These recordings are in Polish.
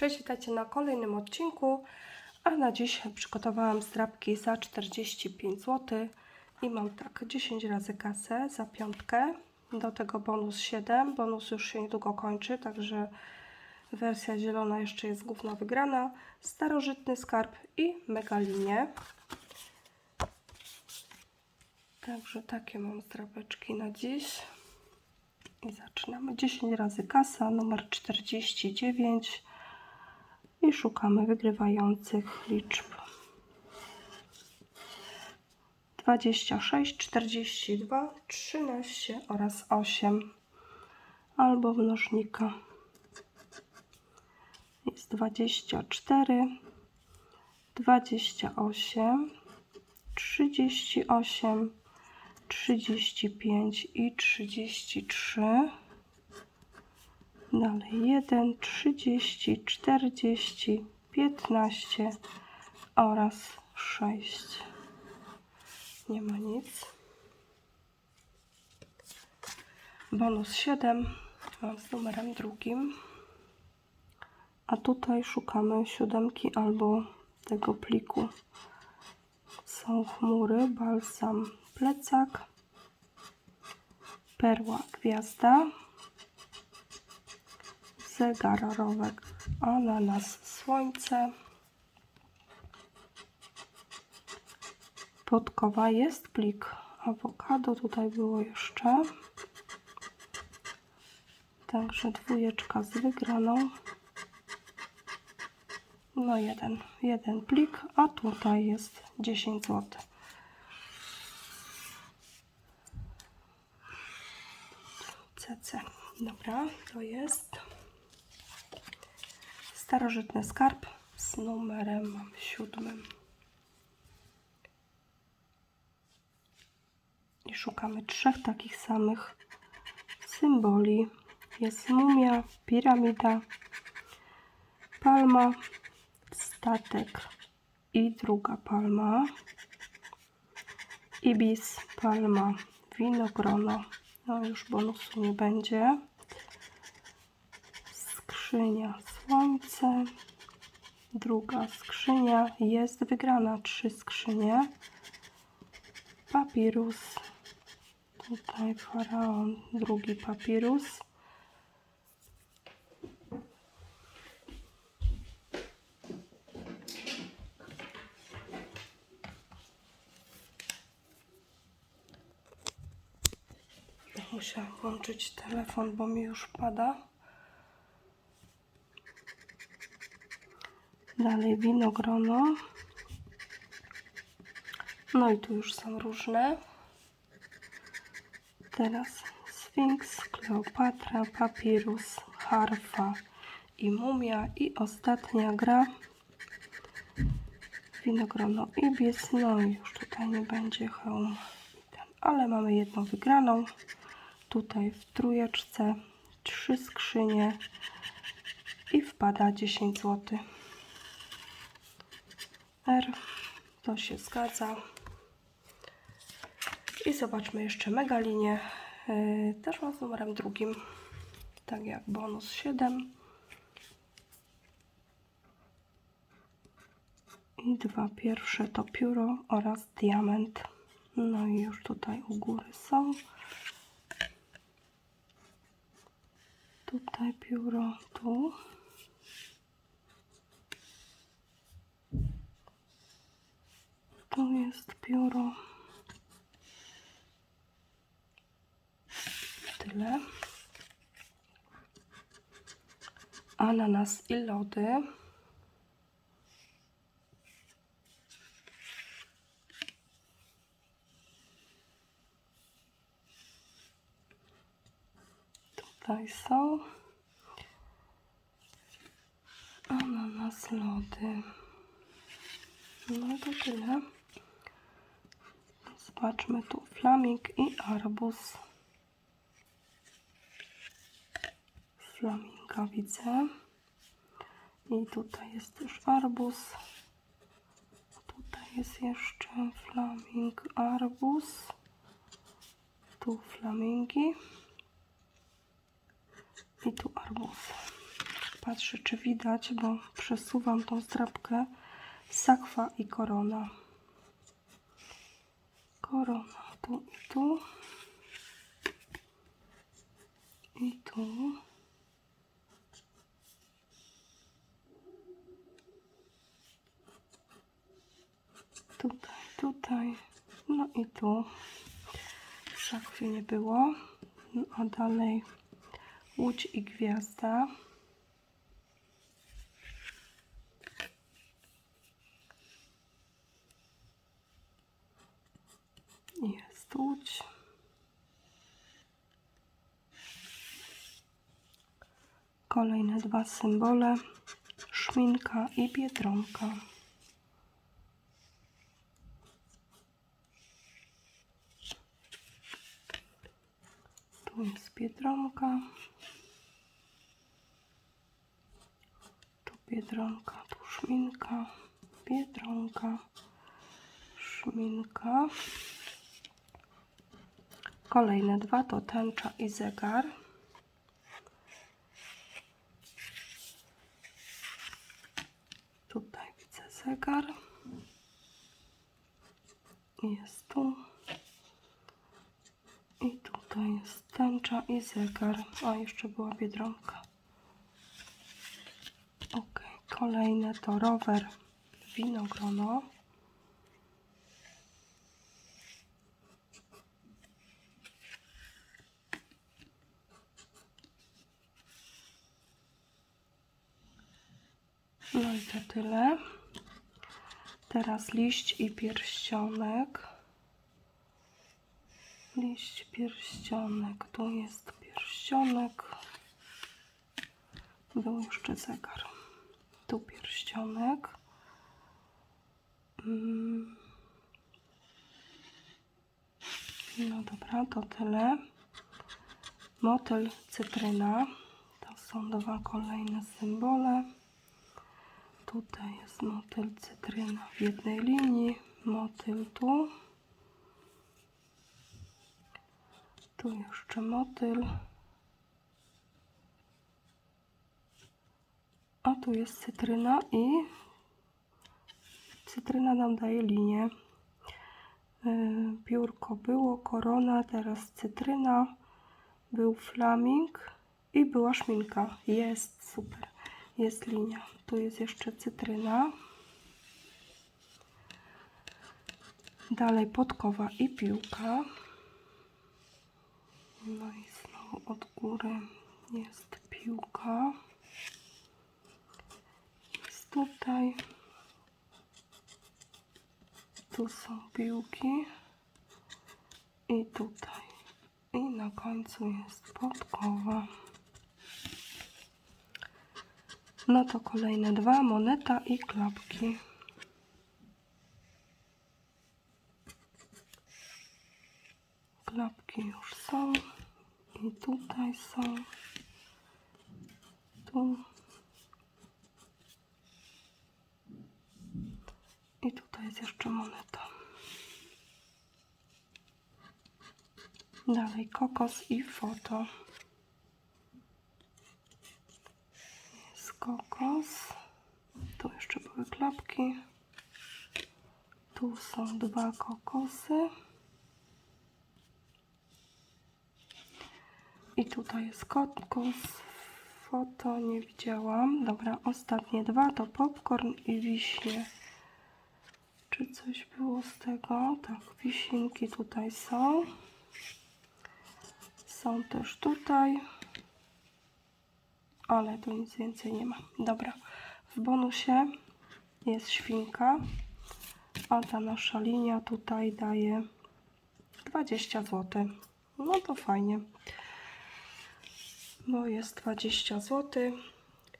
Cześć, witajcie na kolejnym odcinku. A na dziś przygotowałam zdrabki za 45 zł i mam tak 10 razy kasę za piątkę. Do tego bonus 7. Bonus już się niedługo kończy, także wersja zielona jeszcze jest główna wygrana. Starożytny skarb i megalinie. Także takie mam zdrabeczki na dziś. I zaczynamy. 10 razy kasa, numer 49 i szukamy wygrywających liczb. 26, 42, 13 oraz 8 albo mnożnika. Jest 24, 28, 38, 35 i 33. Dalej 1, 30, 40, 15 oraz 6. Nie ma nic. Bonus 7 mam z numerem drugim. A tutaj szukamy siódemki albo tego pliku. Są chmury, balsam, plecak, perła, gwiazda, zegar, rowek, ananas, słońce, podkowa, jest plik, awokado tutaj było jeszcze, także dwójeczka z wygraną, no jeden, jeden plik, a tutaj jest 10 zł. CC. Dobra, to jest starożytny skarb z numerem siódmym. I szukamy trzech takich samych symboli. Jest mumia, piramida, palma, statek i druga palma. Ibis, palma, winogrono. No już bonusu nie będzie. Skrzynia, słońce. Druga skrzynia jest wygrana. Trzy skrzynie. Papirus. Tutaj faraon, drugi papirus. Musiałam włączyć telefon, bo mi już pada. Dalej winogrono. No i tu już są różne. Teraz Sfinks, Kleopatra, Papirus, Harfa i Mumia. I ostatnia gra. Winogrono Ibis. No i już tutaj nie będzie hełm. Ale mamy jedną wygraną. Tutaj w trójeczce trzy skrzynie i wpada 10 zł. R to się zgadza. I zobaczmy jeszcze megalinię. Yy, też mam z numerem drugim. Tak jak bonus 7. I dwa pierwsze to pióro oraz diament. No i już tutaj u góry są. Tutaj pióro, tu. Tu jest pióro. Tyle. Ananas i lody. Tutaj są ananas, lody. No to tyle. Zobaczmy tu flaming i arbuz. Flaminga widzę. I tutaj jest też arbuz. Tutaj jest jeszcze flaming, arbuz. Tu flamingi. I tu arbuz. Patrzę, czy widać, bo przesuwam tą strapkę. Sakwa i korona. Korona tu i tu. I tu. Tutaj, tutaj. No i tu. Szachwie nie było. No, a dalej łódź i gwiazda. Łódź. Kolejne dwa symbole. Szminka i biedronka. Tu jest biedronka. Tu biedronka, tu szminka. Biedronka, szminka. Kolejne dwa to tęcza i zegar. Tutaj widzę zegar. Jest tu. I tutaj jest tęcza i zegar. A jeszcze była biedronka. Ok, kolejne to rower, winogrono. No i to tyle. Teraz liść i pierścionek. Liść, pierścionek. Tu jest pierścionek. Był jeszcze zegar. Tu pierścionek. Mm. No dobra, to tyle. Motyl, cytryna. To są dwa kolejne symbole. Tutaj jest motyl, cytryna w jednej linii. Motyl tu. Tu jeszcze motyl. A tu jest cytryna i cytryna nam daje linię. Piórko było, korona, teraz cytryna, był flaming i była szminka. Jest super, jest linia. Tu jest jeszcze cytryna. Dalej podkowa i piłka. No i znowu od góry jest piłka. Jest tutaj. Tu są piłki. I tutaj. I na końcu jest podkowa. No to kolejne dwa, moneta i klapki. Klapki już są. I tutaj są. Tu. I tutaj jest jeszcze moneta. Dalej kokos i foto. Jest kokos. Tu jeszcze były klapki. Tu są dwa kokosy. I tutaj jest kokos. Foto nie widziałam. Dobra, ostatnie dwa to popcorn i wiśnie. Czy coś było z tego? Tak, wisinki tutaj są. Są też tutaj. Ale tu nic więcej nie ma. Dobra, w bonusie jest świnka. A ta nasza linia tutaj daje 20 zł. No to fajnie. Bo jest 20 zł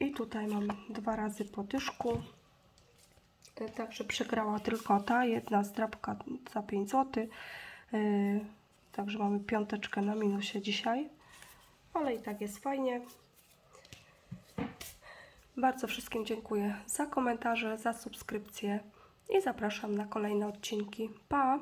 i tutaj mam dwa razy po dyszku E, także przegrała tylko ta. Jedna zdrabka za 5 zł Yy, także mamy piąteczkę na minusie dzisiaj. Ale i tak jest fajnie bardzo wszystkim dziękuję za komentarze, za subskrypcję i zapraszam na kolejne odcinki. Pa!